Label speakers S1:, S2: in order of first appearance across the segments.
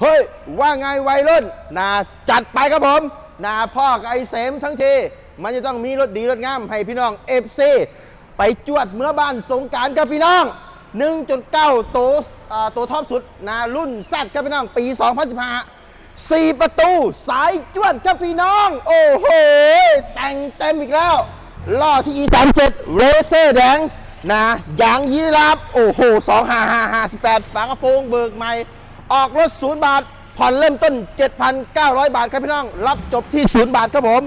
S1: เฮ้ย ว่าไงวัยรุ่นนาจัดไปครับผมนาพ่อกับไอเสมทั้งที มันจะต้องมีรถดีรถงามให้พี่น้องเอฟซีไปจวดเมื่อบ้านสงการครับพี่น้อง 1.9 โตวอ่าตัวท็อปสุดนารุ่นแซดครับพี่น้องปี 2015สี่ประตูสายจวดครับพี่น้อง โอ้โห แต่งเต็มอีกแล้วล่อที่ E37 เรเซอร์แดงนะยางยีราฟโอ้โห 25558ฝากระโปรงเบิกใหม่ ออกรถศูนย์บาท ผ่อนเริ่มต้น 7,900 บาทครับพี่น้อง รับจบที่ศูนย์บาทครับผม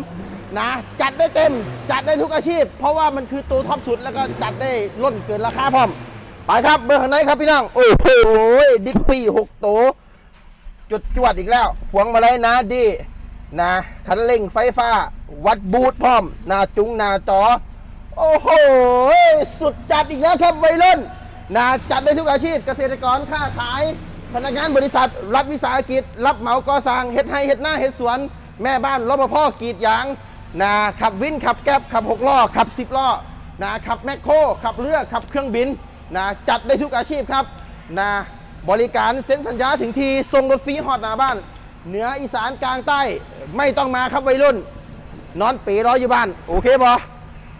S1: นะจัดได้เต็มจัดได้ทุกอาชีพ เพราะว่ามันคือตัวท็อปสุดแล้วก็จัดได้ล้นเกินราคาพร้อม ไปครับเบอร์ข้างในครับพี่น้อง โอ้โหดิกปี้หกโตจุดจวดอีกแล้วพวงมาลัยนะดีนะคันเร่งไฟฟ้า วัดบูทพร้อม นาจุงนาจอ โอ้โห สุดจัดอีกแล้วครับวัยรุ่นนะจัดได้ทุกอาชีพเกษตรกรค้าขาย พนักงานบริษัท รัฐวิสาหกิจ รับเหมาก่อสร้างเฮ็ดให้เฮ็ดหน้าเฮ็ดสวน แม่บ้านรปภกรีดยางนะขับวินขับแก๊บขับหกล้อขับสิบล้อนะขับแมคโครขับเรือขับเครื่องบินนะจัดได้ทุกอาชีพครับนะบริการเซ็นสัญญาถึงทีส่งรถฟรีฮอดหน้าบ้าน เหนืออีสานกลางใต้ไม่ต้องมาครับวัยรุ่น นอนปีรออยู่บ้าน โอเคบอ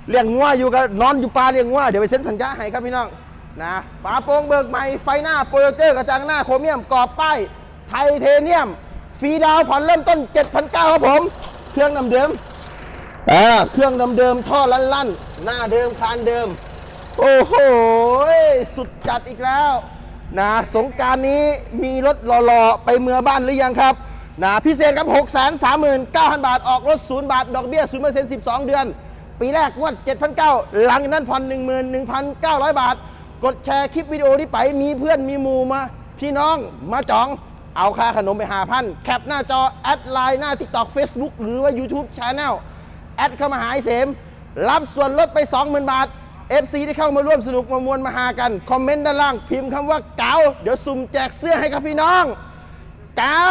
S1: เลี้ยงงัวอยู่กับนอนอยู่ป่าเลี้ยงงัวเดี๋ยวไปเซ็นสัญญาให้ครับพี่น้อง นะฝาโปร่งเบิกใหม่ ไฟหน้าโปรเจคเตอร์กระจังหน้าโครเมียมกรอบป้ายไทเทเนียมฟรีดาวผ่อนเริ่มต้น 7,900ครับผม เครื่องนำเดิมอ่าเครื่องเดิมๆท่อลั่นๆ หน้าเดิมคานเดิม โอ้โห สุดจัดอีกแล้วนะสงการนี้มีรถหล่อๆ ไปเมืองบ้านหรือยังครับนะพิเศษครับ 6 3 9 0 0 0 บาท ออกรถ 0 บาท ดอกเบี้ย 0% 12 เดือน ปีแรกงวด 7,900 หลังจากนั้นผ่อน11,900 บาท กดแชร์คลิปวิดีโอนี้ไปมีเพื่อนมีหมู่มา พี่น้องมาจอง เอาค่าขนมไปหาพันแคปหน้าจอ แอดไลน์หน้า TikTok Facebook หรือว่า YouTube Channel แอดเข้ามาหาไอเสม รับส่วนลดไป 20,000 บาท FC ที่เข้ามาร่วมสนุกมามวลมาหากัน คอมเมนต์ด้านล่างพิมพ์คำว่าเกาเดี๋ยวสุ่มแจกเสื้อให้กับพี่น้อง เกา